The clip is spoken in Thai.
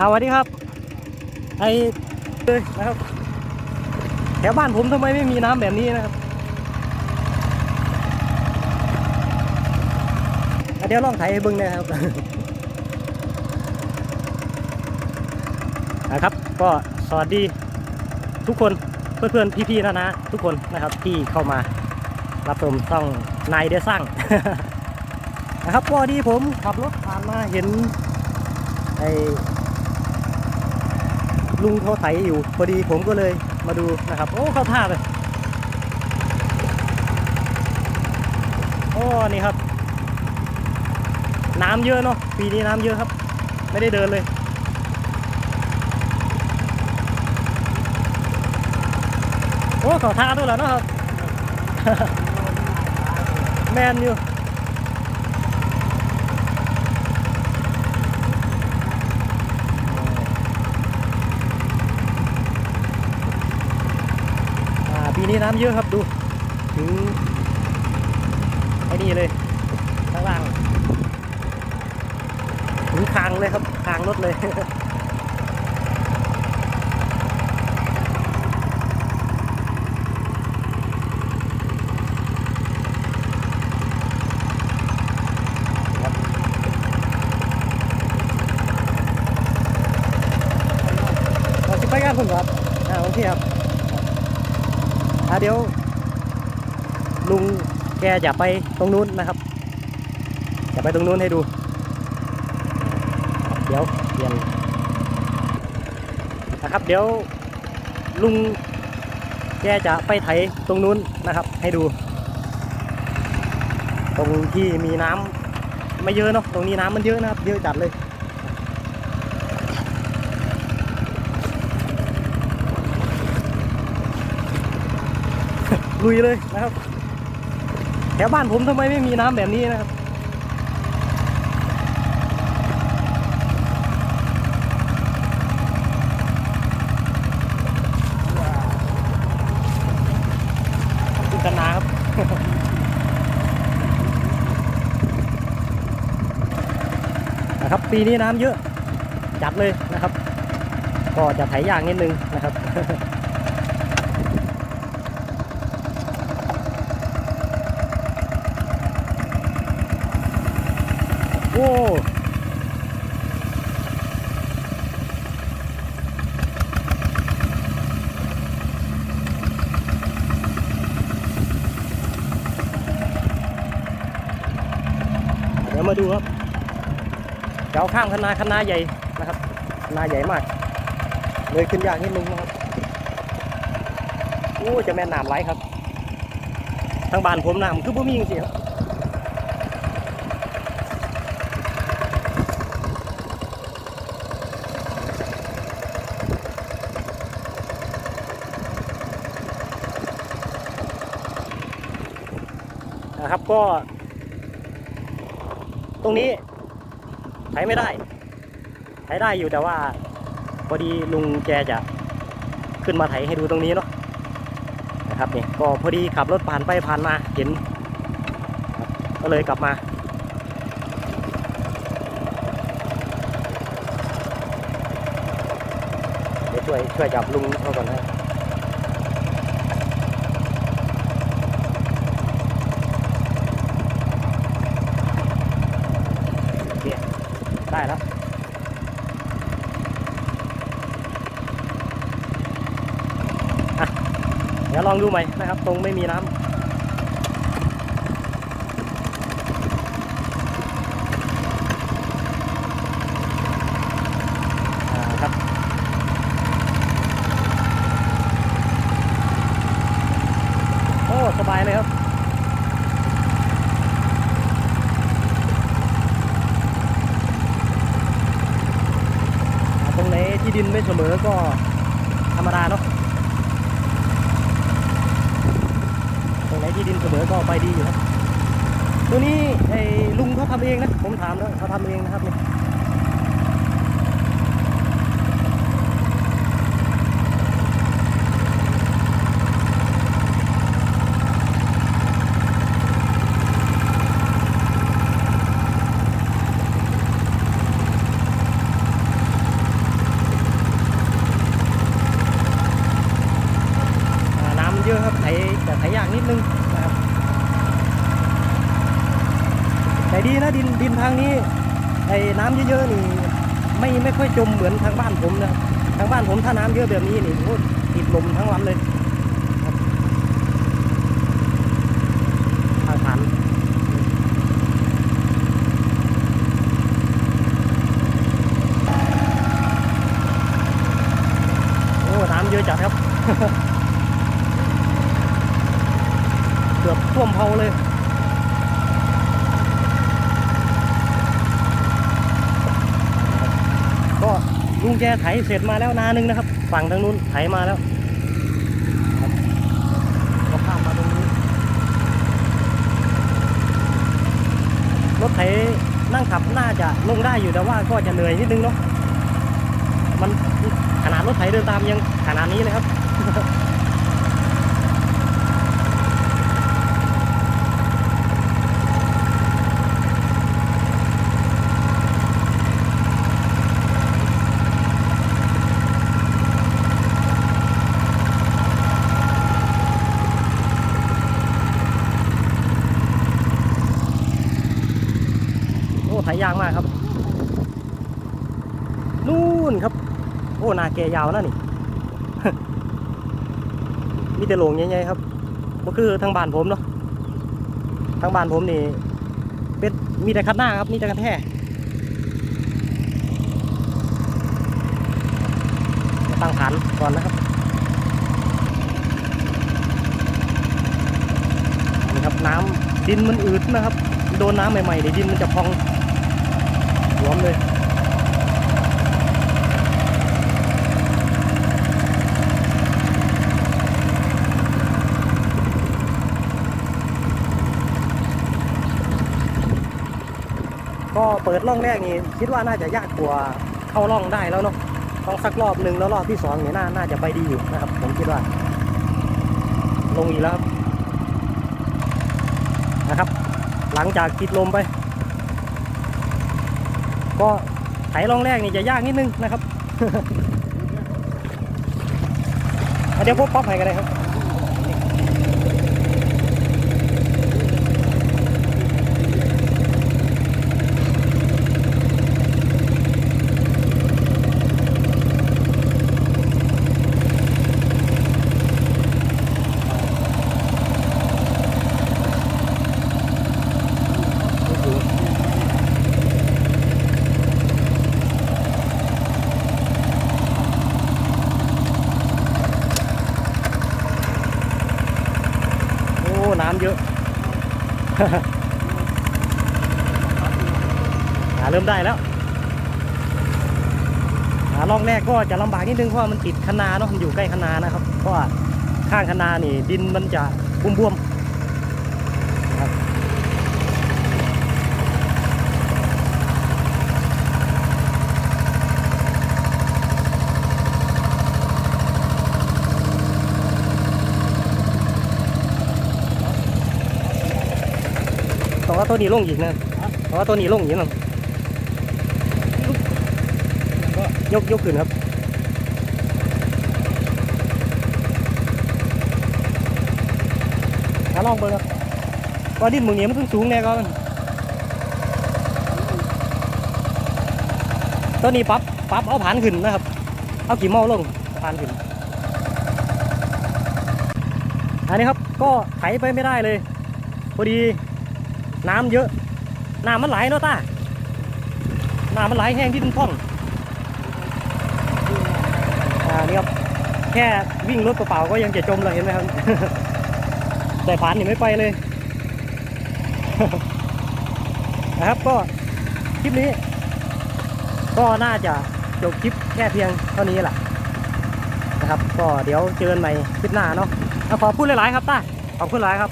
สวัสดีครับ ไอเลยนะครับ แถวบ้านผมทำไมไม่มีน้ำแบบนี้นะครับ เดี๋ยวลองไถให้เบิ้งหนะครับนะครับ ก็สวัสดีทุกคนเพื่อนๆพี่ๆนะนะทุกคนนะครับที่เข้ามารับชมช่องนายเดสร้างนะครับพอดีผมขับรถผ่านมาเห็นไอ ลุงเขาไถอยู่พอดีผมก็เลยมาดูนะครับ โอ้เข้าท่าเลยโอ้นี่ครับ น้ำเยอะเนาะปีนี้น้ำเยอะครับ ไม่ได้เดินเลยโอ้เขอท่าด้วยแล้วเนาะครับ แมนอยู่ นี้น้ำเยอะครับดูถึงไอ้นี่เลยข้างล่างถึงคางเลยครับคางรถเลยเราจะไปงานผมครับอ่าโอเคครับ อ่าเดี๋ยว ลุงแกจะไปตรงนู้นนะครับจะไปตรงนู้นให้ดู เดี๋ยวเปลี่ยนนะครับ เดี๋ยวลุงแกจะไปไถตรงนู้นนะครับ ให้ดู ตรงที่มีน้ำไม่เยอะเนาะตรงนี้น้ำมันเยอะนะครับ เยอะจัดเลย ลุยเลยนะครับ แถวบ้านผมทำไมไม่มีน้ำแบบนี้นะครับคุณกันนาครับนะครับ ปีนี้น้ำเยอะจัดเลยนะครับ ก็จะไถยากนิดนึงนะครับ โอ้เดี๋ยวมาดูครับเจะเอาข้ามคณาคณาใหญ่นะครับคณาใหญ่มาก เลยขึ้นยากนิดนึงนะครับโอ้จะแม่นน้ำไหลครับ ทางบ้านผมน้ำคือบ่มีจริงๆครับ นะครับก็ ตรงนี้ไถไม่ได้ไถได้อยู่แต่ว่าพอดีลุงแกจะขึ้นมาไถให้ดูตรงนี้เนาะนะครับนี่ก็พอดีขับรถผ่านไปผ่านมาเห็น ก็เลยกลับมา เดี๋ยวช่วยช่วยจับลุงเขาก่อนนะ โอเค ได้แล้วเดี๋ยวลองดูใหม่นะครับ ตรงไม่มีน้ำอ่าครับ โอ้ สบายเลยครับ ตรงไหนที่ดินไม่เสมอก็ธรรมดาเนาะตรงไหนที่ดินเสมอก็ไปดีอยู่ครับตัวนี้ไอ้ลุงเขาทำเองนะ ผมถามแล้วเขาทำเองนะครับเนี่ย ดีนะดินทางนี้ไอ้น้ำเยอะๆนี่ไม่ไม่ค่อยจมเหมือนทางบ้านผมนะทางบ้านผมถ้าน้ำเยอะแบบนี้นี่โอ้ติดลมทั้งวันเลยทางผ่านโอ้น้ำเยอะจัดครับ เกือบท่วมเผาเลย ก็ลุง แกไถเสร็จมาแล้วนานึงนะครับ ฝั่งทางนู้นไถมาแล้วรับก็ข้ามมาตรงนี้รถไถนั่งขับน่าจะลงได้อยู่แต่ว่าก็จะเหนื่อยนิดนึงเนาะมันขนาดรถไถเดินตามยังขนาดนี้เลยครับ โอ้ไถยากมากครับ นู่นครับ โอ้นาแกยาวนะนี่ มีแต่โลงใหญ่ๆครับก็คือทางบ้านผมเนาะทางบ้านผมนี่ เป็นมีแต่คัดหน้าครับมีแต่คันแท้ตั้งฐานก่อนนะครับนี่ครับน้ำดินมันอืดนะครับ โดนน้ำใหม่ๆเดี๋ยวดินมันจะพอง วมเลยก็เปิดร่องแรกนี่คิดว่าน่าจะยากกว่าเข้าร่องได้แล้วเนาะต้องสักรอบหนึ่งแล้วรอบที่สองเนี่ยน่าน่าจะไปดีอยู่นะครับ ผมคิดว่า ลงอีกแล้วนะครับ หลังจากติดลมไป ก็ไถร่องแรกนี่จะยากนิดนึงนะครับ เดี๋ยวพบป๊อปให้กันเลยครับ หาเริ่มได้แล้วหาล่องแรกก็จะลำบากนิดนึงเพราะว่ามันติดคะนาเนาะมันอยู่ใกล้คะนานะครับ เพราะว่าข้างคะนานี่ดินมันจะบวมๆนะครับต้อง ว่าตัวนี้ลงอีกนะต้องว่าตัวนี้ลงอีกนะยกยกขึ้นครับหาลองเบิ่งครับก็ดินมึงนี้มันสูงสูงแน่ก่อนตัวนี้ปรับปรับเอาผ่านขึ้นนะครับ เอากี่เมาลงผ่านขึ้น อันนี้ครับก็ไถไปไม่ได้เลย พอดี น้ำเยอะน้ำมันไหลเนาะตาน้ำมันไหลแห้งที่ดินพ่องอ่านี่ครับแค่วิ่งรถเปล่าก็ยังจะจมเลยเห็นไหมครับแต่ผ่านนี่ไม่ไปเลยนะครับก็คลิปนี้ ก็น่าจะจบคลิปแค่เพียงเท่านี้แหละนะครับ ก็เดี๋ยวเจอกันใหม่คลิปหน้าเนาะขอพูดหลายๆครับต้าขอบคุณหลายครับ